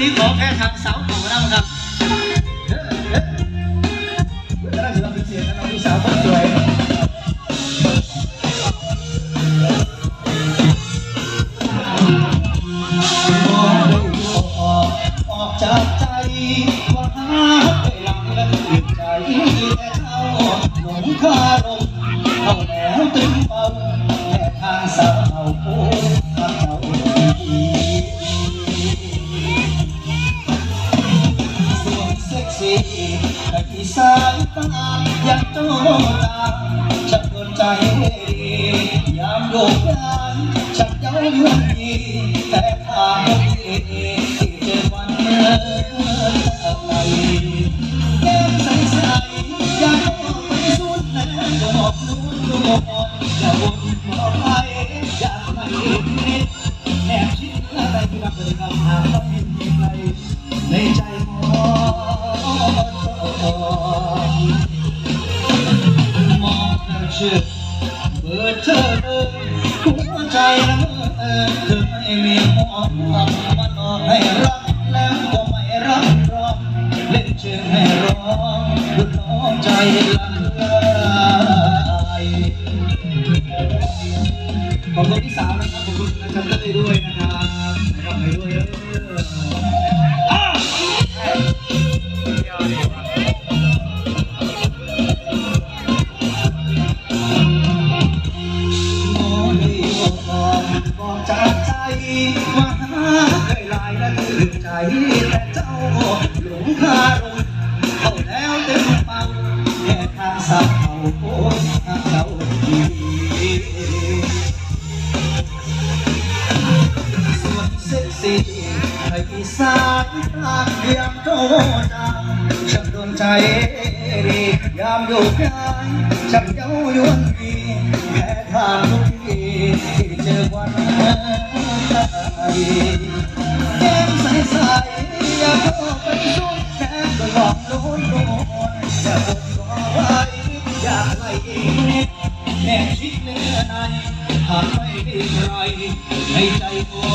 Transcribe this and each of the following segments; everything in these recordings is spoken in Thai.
นี้ขอแค่ทางสาวเขาแล้วครับน่าจะเป็นเสียงนะน้องพี่สาวคนสวยออกจากใจว่าหาไปหลังและติดใจแต่เจ้าหลงคารมเข้าแล้วตึงเบา ที่สายตาอยากโตตามฉันโดนใจยามโยกย้ายฉันเย้ายวนดีแต่ทางดีที่เจอวันเมื่อไรแก้มใสๆอยากไปสุดแล้วก็บอกนู้นก็บอกอย่าวนบอกไปอยาไม่นิดแนบชิดอะไรที่รักเลยคำหาว่าเห็น ชื่อเบอร์เธอหัวใจละเมอเธอไม่มีมองมันนอนให้รักแล้วก็ไม่รักรองเล่นเชิงให้ร้องรุนน้องใจละลายขอบคุณที่สามนะครับขอบคุณนะครับด้ด้วยนะครับขอบคุณด้วย ใจว่าหาเคยลายและตื่นใจแต่เจ้าหลงคารมเข้าแล้วเต็มป่าแค่ทางสาวเขาโอ้ยทางเจ้าดีส่วนเซ็กซี่ให้สายตาเพียงโตจังฉันโดนใจดียามโยกย้ายฉันเย้ายวนดีแค่ทางทุกทีที่เจอวัน แก้มใสๆอยากเข้าไปสุดแค่ก็หลอกโดนโดนอย่าบ่นรอไว้อยากไล่แน่ชิดเนื้อในหากไม่ได้ใครในใจขอ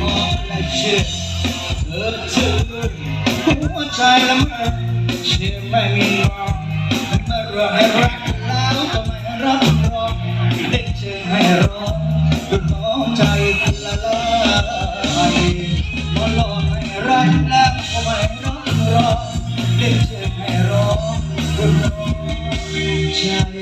มองและเชื่อเธอเชื่อหัวใจละเมอเชื่อไม่มีมอเมื่อรอให้รัก รักก็ไม่รองรอเรีเธอให้ร้องรอใจ